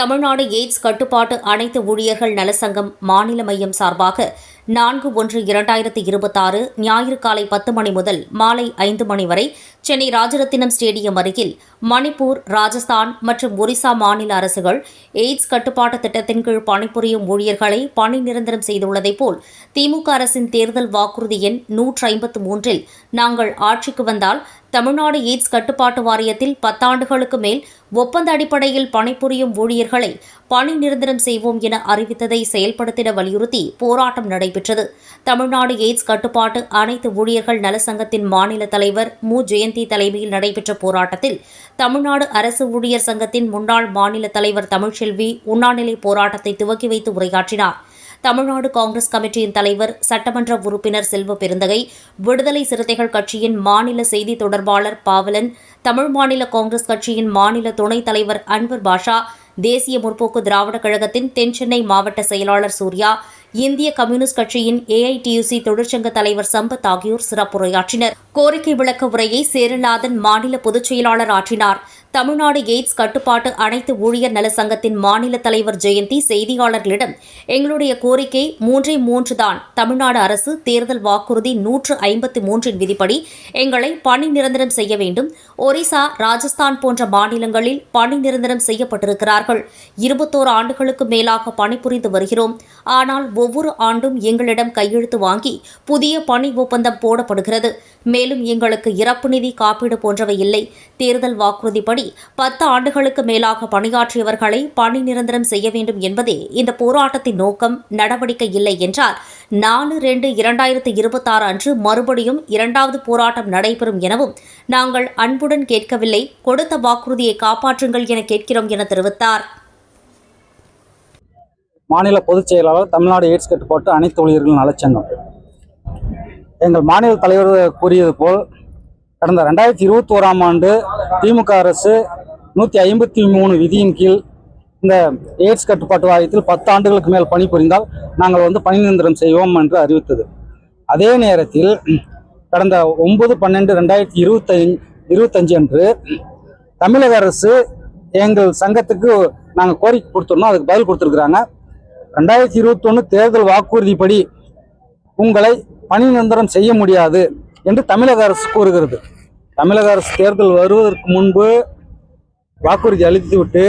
Tamil Nadu AIDS கட்டுப்பாட்டு அனைத்து ஊழியர்கள் நலசங்கம் மாநில மையம் சார்பாக நான்கு ஒன்று இரண்டாயிரத்தி இருபத்தாறு ஞாயிறு காலை பத்து மணி முதல் மாலை ஐந்து மணி வரை சென்னை ராஜரத்தினம் ஸ்டேடியம் அருகில் மணிப்பூர் ராஜஸ்தான் மற்றும் ஒரிசா மாநில அரசுகள் எய்ட்ஸ் கட்டுப்பாட்டு திட்டத்தின் கீழ் பணிபுரியும் ஊழியர்களை பணி நிரந்தரம் செய்துள்ளதைப் போல் திமுக அரசின் தேர்தல் வாக்குறுதி எண் நூற்று ஐம்பத்து மூன்றில் நாங்கள் ஆட்சிக்கு வந்தால் தமிழ்நாடு எய்ட்ஸ் கட்டுப்பாட்டு வாரியத்தில் பத்தாண்டுகளுக்கு மேல் ஒப்பந்த அடிப்படையில் பணிபுரியும் ஊழியர்களை பணி நிரந்தரம் செய்வோம் என அறிவித்ததை செயல்படுத்திட வலியுறுத்தி போராட்டம் நடைபெற்றது. தமிழ்நாடு எய்ட்ஸ் கட்டுப்பாட்டு அனைத்து ஊழியர்கள் நலசங்கத்தின் மாநில தலைவர் மு. ஜெயந்தி தலைமையில் நடைபெற்ற போராட்டத்தில் தமிழ்நாடு அரசு ஊழியர் சங்கத்தின் முன்னாள் மாநில தலைவர் தமிழ்ச்செல்வி உண்ணாநிலை போராட்டத்தை துவக்கி வைத்து உரையாற்றினார். தமிழ்நாடு காங்கிரஸ் கமிட்டியின் தலைவர் சட்டமன்ற உறுப்பினர் செல்வ பெருந்தகை விடுதலை சிறுத்தைகள் கட்சியின் மாநில செய்தி தொடர்பாளர் பாவலன் தமிழ் மாநில காங்கிரஸ் கட்சியின் மாநில துணைத் தலைவர் அன்வர் பாஷா தேசிய முற்போக்கு திராவிடக் கழகத்தின் தென்சென்னை மாவட்ட செயலாளர் சூர்யா இந்திய கம்யூனிஸ்ட் கட்சியின் ஏஐடியுசி தொழிற்சங்க தலைவர் சம்பத் ஆகியோர் சிறப்புரையாற்றினர். கோரிக்கை விளக்க உரையை சேரநாதன் மாநில பொதுச் செயலாளர் ஆற்றினார். தமிழ்நாடு எய்ட்ஸ் கட்டுப்பாட்டு அனைத்து ஊழியர் நல சங்கத்தின் மாநில தலைவர் ஜெயந்தி செய்தியாளர்களிடம் எங்களுடைய கோரிக்கை மூன்றே மூன்று தான். தமிழ்நாடு அரசு தேர்தல் வாக்குறுதி நூற்று ஐம்பத்தி மூன்றின் விதிப்படி எங்களை பணி நிரந்தரம் செய்ய வேண்டும். ஒரிசா ராஜஸ்தான் போன்ற மாநிலங்களில் பணி நிரந்தரம் செய்யப்பட்டிருக்கிறார்கள். இருபத்தோரு ஆண்டுகளுக்கு மேலாக பணிபுரிந்து வருகிறோம். ஆனால் ஒவ்வொரு ஆண்டும் எங்களிடம் கையெழுத்து வாங்கி புதிய பணி ஒப்பந்தம் போடப்படுகிறது. மேலும் எங்களுக்கு இறப்பு நிதி காப்பீடு போன்றவை இல்லை. தேர்தல் வாக்குறுதிப்படி பத்து ஆண்டுகளுக்கு மேலாக பணியாற்றியவர்களை பணி நிரந்தரம் செய்ய வேண்டும் என்பதே இந்த போராட்டத்தின் நோக்கம். நடவடிக்கை இல்லை என்றால் நாலு ரெண்டு இரண்டாயிரத்து இருபத்தாறு அன்று மறுபடியும் இரண்டாவது போராட்டம் நடைபெறும் எனவும் நாங்கள் அன்புடன் கேட்கவில்லை. கொடுத்த வாக்குறுதியை காப்பாற்றுங்கள் என கேட்கிறோம் என தெரிவித்தார். மாநில பொதுச் செயலாளர் தமிழ்நாடு எய்ட்ஸ் கட்டுப்பாட்டு அனைத்து ஊழியர்கள் நலச்சங்கம். எங்கள் மாநில தலைவர் கூறியது போல் கடந்த ரெண்டாயிரத்தி இருபத்தி ஓராம் ஆண்டு திமுக அரசு நூற்றி ஐம்பத்தி மூணு விதியின் கீழ் இந்த எய்ட்ஸ் கட்டுப்பாட்டு வாரியத்தில் பத்து ஆண்டுகளுக்கு மேல் பணிபுரிந்தால் நாங்கள் வந்து பணி நிரந்தரம் செய்வோம் என்று அறிவித்தது. அதே நேரத்தில் கடந்த ஒன்பது பன்னெண்டு ரெண்டாயிரத்தி இருபத்தஞ்சு இருபத்தஞ்சு அன்று தமிழக அரசு எங்கள் சங்கத்துக்கு நாங்கள் கோரிக்கை கொடுத்துருந்தோம் அதுக்கு பதில் கொடுத்துருக்குறாங்க. ரெண்டாயிரத்தி இருபத்தொன்று தேர்தல் வாக்குறுதிப்படி உங்களை பணி நிரந்தரம் செய்ய முடியாது என்று தமிழக அரசு கூறுகிறது. தமிழக அரசு தேர்தல் வருவதற்கு முன்பு வாக்குறுதி அளித்துவிட்டு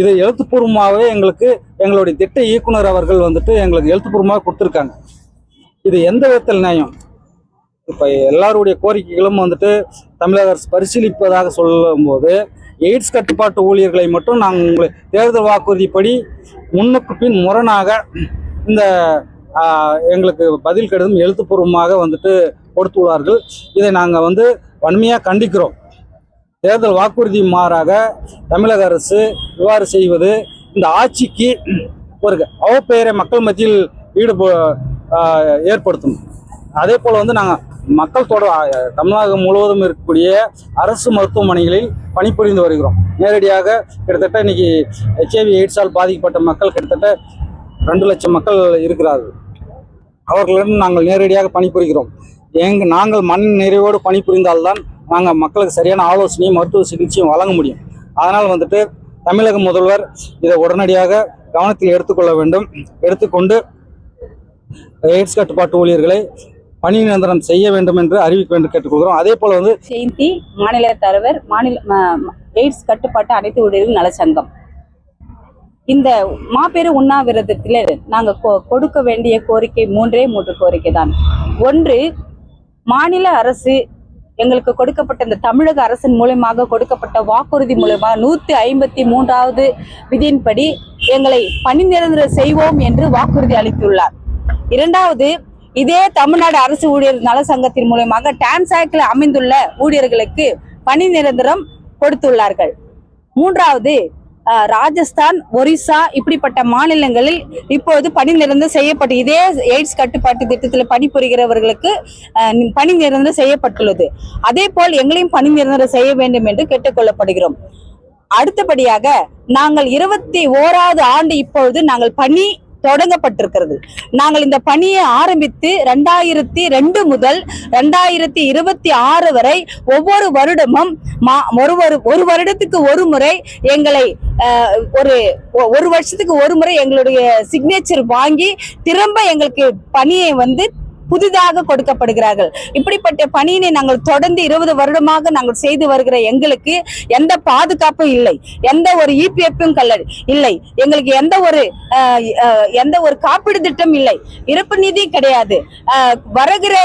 இதை எழுத்துப்பூர்வமாகவே எங்களுக்கு எங்களுடைய திட்ட இயக்குனர் அவர்கள் வந்துட்டு எங்களுக்கு எழுத்துப்பூர்வமாக கொடுத்துருக்காங்க. இது எந்த விதத்தில் நியாயம்? இப்போ எல்லாருடைய கோரிக்கைகளும் வந்துட்டு தமிழக அரசு பரிசீலிப்பதாக சொல்லும்போது எய்ட்ஸ் கட்டுப்பாட்டு ஊழியர்களை மட்டும் நாங்கள் உங்களை தேர்தல் வாக்குறுதிப்படி முன்னுக்கு பின் முரணாக இந்த எங்களுக்கு பதில் கடிதம் எழுத்துப்பூர்வமாக வந்துட்டு கொடுத்துள்ளார்கள். இதை நாங்கள் வந்து வன்மையாக கண்டிக்கிறோம். தேர்தல் வாக்குறுதி மாறாக தமிழக அரசு இவ்வாறு செய்வது இந்த ஆட்சிக்கு ஒரு அவப்பெயரை மக்கள் மத்தியில் ஈடுபோ ஏற்படுத்தும். அதே போல் வந்து நாங்கள் மக்கள் தொடர் தமிழகம் முழுவதும் இருக்கக்கூடிய அரசு மருத்துவமனைகளில் பணிபுரிந்து வருகிறோம். நேரடியாக கிட்டத்தட்ட இன்னைக்கு ஹெச்ஐவி எய்ட்ஸால் பாதிக்கப்பட்ட மக்கள் கிட்டத்தட்ட ரெண்டு லட்சம் மக்கள் இருக்கிறார்கள். அவர்களிடம் நாங்கள் நேரடியாக பணிபுரிகிறோம். எங்க நாங்கள் மண் நிறைவோடு பணிபுரிந்தால்தான் நாங்கள் மக்களுக்கு சரியான ஆலோசனையும் மருத்துவ சிகிச்சையும் வழங்க முடியும். அதனால் வந்துட்டு தமிழக முதல்வர் இதை உடனடியாக கவனத்தில் எடுத்துக்கொள்ள வேண்டும். எடுத்துக்கொண்டு எய்ட்ஸ் கட்டுப்பாட்டு ஊழியர்களை பணி நிரந்தரம் செய்ய வேண்டும் என்று அறிவிக்க வேண்டும் கேட்டுக்கொள்கிறோம் அதே போல வந்து ஜெயந்தி மாநில தலைவர் மாநில ம- எய்ட்ஸ் கட்டுப்பாட்டு அனைத்து ஊழியர்கள் நலச்சங்கம் இந்த மாபெரும் உண்ணாவிரதத்தில் நாங்கள் கொ- கொடுக்க வேண்டிய கோரிக்கை மூன்றே மூன்று கோரிக்கை தான். ஒன்று மாநில அரசு எங்களுக்கு கொடுக்கப்பட்ட இந்த தமிழக அரசின் மூலயமாக கொடுக்கப்பட்ட வாக்குறுதி மூலமா நூத்தி ஐம்பத்தி மூன்றாவது விதியின்படி எங்களை பணி நிரந்தரம் செய்வோம் என்று வாக்குறுதி அளித்துள்ளார். இரண்டாவது இதே தமிழ்நாடு அரசு ஊழியர் நல சங்கத்தின் மூலமாக டான்சாக்கில் அமைந்துள்ள ஊழியர்களுக்கு பணி நிரந்தரம் கொடுத்துள்ளார்கள். மூன்றாவது ராஜஸ்தான் ஒரிசா இப்படிப்பட்ட மாநிலங்களில் இப்போது பணி நிரந்தரம் செய்யப்பட்டு இதே எய்ட்ஸ் கட்டுப்பாட்டு திட்டத்தில் பணிபுரிகிறவர்களுக்கு பணி நிரந்தரம் செய்யப்பட்டுள்ளது. அதே போல் எங்களையும் பணி நிரந்தரம் செய்ய வேண்டும் என்று கேட்டுக்கொள்ளப்படுகிறோம். அடுத்தபடியாக நாங்கள் இருபத்தி ஓராவது ஆண்டு இப்பொழுது நாங்கள் பணி தொடங்கப்பட்டிருக்கிறது. நாங்கள் இந்த பணியை ஆரம்பித்து ரெண்டாயிரத்தி ரெண்டு முதல் ரெண்டாயிரத்தி இருபத்தி ஆறு வரை ஒவ்வொரு வருடமும் மா ஒரு ஒரு ஒரு வருடத்துக்கு ஒரு முறை எங்களை ஒரு ஒரு வருஷத்துக்கு ஒரு முறை எங்களுடைய சிக்னேச்சர் வாங்கி திரும்ப எங்களுக்கு பணியை வந்து புதிதாக கொடுக்கப்படுகிறார்கள். இப்படிப்பட்ட பணியினை நாங்கள் தொடர்ந்து இருபது வருடமாக நாங்கள் செய்து வருகிற எங்களுக்கு எந்த பாதுகாப்பும் இல்லை. எந்த ஒரு இபிஎஃப்பும் கல்ல இல்லை. எங்களுக்கு எந்த ஒரு எந்த ஒரு காப்பீடு திட்டம் இல்லை. இருப்பு நிதி கிடையாது. வருகிற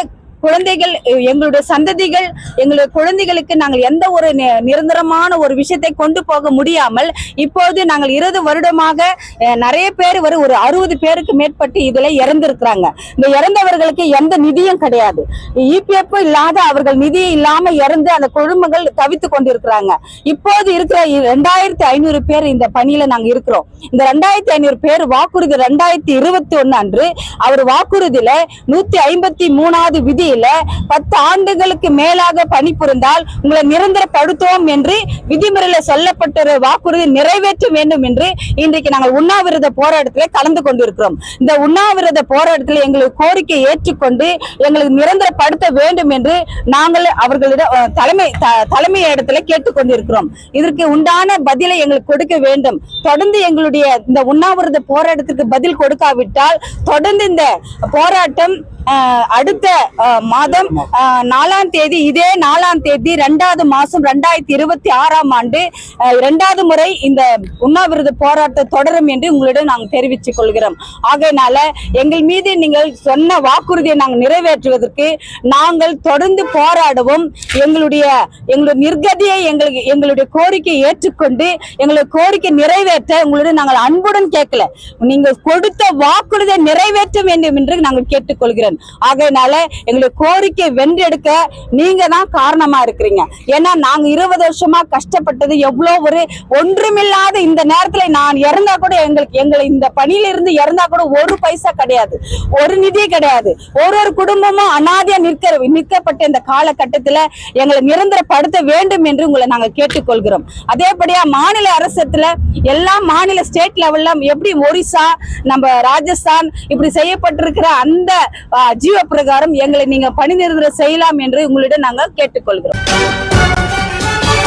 குழந்தைகள் எங்களுடைய சந்ததிகள் எங்களுடைய குழந்தைகளுக்கு நாங்கள் எந்த ஒரு நி- நிரந்தரமான ஒரு விஷயத்தை கொண்டு போக முடியாமல் இப்போது நாங்கள் இருபது வருடமாக நிறைய பேர் ஒரு ஒரு அறுபது பேருக்கு மேற்பட்டு இதுல இறந்திருக்கிறாங்க. இந்த இறந்தவர்களுக்கு எந்த நிதியும் கிடையாது. இபிஎஃப் இல்லாத அவர்கள் நிதி இல்லாம இறந்து அந்த குடும்பங்கள் தவித்து கொண்டிருக்கிறாங்க. இப்போது இருக்கிற ரெண்டாயிரத்தி ஐநூறு பேர் இந்த பணியில நாங்க இருக்கிறோம். இந்த ரெண்டாயிரத்தி ஐநூறு பேர் வாக்குறுதி ரெண்டாயிரத்தி இருபத்தி ஒன்னு அன்று அவர் வாக்குறுதியில நூத்தி ஐம்பத்தி மூணாவது விதி பகுதியில பத்து ஆண்டுகளுக்கு மேலாக பணிபுரிந்தால் உங்களை நிரந்தரப்படுத்துவோம் என்று விதிமுறையில சொல்லப்பட்ட ஒரு வாக்குறுதி நிறைவேற்ற வேண்டும் என்று இன்றைக்கு நாங்கள் உண்ணாவிரத போராட்டத்தில் கலந்து கொண்டிருக்கிறோம். இந்த உண்ணாவிரத போராட்டத்தில் எங்களுக்கு கோரிக்கை ஏற்றுக்கொண்டு எங்களுக்கு நிரந்தரப்படுத்த வேண்டும் என்று நாங்கள் அவர்களிடம் தலைமை த- தலைமை இடத்துல கேட்டுக்கொண்டிருக்கிறோம் இதற்கு உண்டான பதிலை எங்களுக்கு கொடுக்க வேண்டும். தொடர்ந்து எங்களுடைய இந்த உண்ணாவிரத போராட்டத்திற்கு பதில் கொடுக்காவிட்டால் தொடர்ந்து இந்த போராட்டம் அடுத்த மாதம் நாலாம் தேதி இதே நாலாம் தேதி ரெண்டாவது மாசம் ரெண்டாயிரத்தி இருபத்தி ஆறாம் ஆண்டு இரண்டாவது முறை இந்த உண்ணாவிரத போராட்டம் தொடரும் என்று உங்களிடம் நாங்கள் தெரிவித்துக் கொள்கிறோம். ஆகையினால எங்கள் மீது நீங்கள் சொன்ன வாக்குறுதியை நாங்கள் நிறைவேற்றுவதற்கு நாங்கள் தொடர்ந்து போராடவும். எங்களுடைய எங்களுடைய நிர்கதியை எங்களுக்கு எங்களுடைய கோரிக்கையை ஏற்றுக்கொண்டு எங்களுடைய கோரிக்கை நிறைவேற்ற உங்களிடம் நாங்கள் அன்புடன் கேட்கல. நீங்கள் கொடுத்த வாக்குறுதியை நிறைவேற்ற வேண்டும் என்று நாங்கள் கேட்டுக்கொள்கிறோம். ஆகையினால எங்களுடைய கோரிக்கை வென்றெடுக்க நீங்க தான் காரணமா இருக்கிறீங்க. ஏன்னா நாங்க இருபது வருஷமா கஷ்டப்பட்டது எவ்வளவு ஒரு ஒன்றுமில்லாத இந்த நேரத்துல நான் இறந்தா கூட எங்களுக்கு எங்களை இந்த பணியில இருந்து இறந்தா கூட ஒரு பைசா கிடையாது. ஒரு நிதி கிடையாது. ஒரு ஒரு குடும்பமும் அனாதையா நிற்க நிற்கப்பட்ட இந்த காலகட்டத்துல எங்களை நிரந்தரப்படுத்த வேண்டும் என்று உங்களை நாங்க கேட்டுக்கொள்கிறோம். அதேபடியா மாநில அரசத்துல எல்லா மாநில ஸ்டேட் லெவல்ல எப்படி ஒரிசா நம்ம ராஜஸ்தான் இப்படி செய்யப்பட்டிருக்கிற அந்த ஜீவ பிரகாரம் எங்களை நீங்க பணி நிரந்தரம் செய்யலாம் என்று உங்களிடம் நாங்கள் கேட்டுக்கொள்கிறோம்.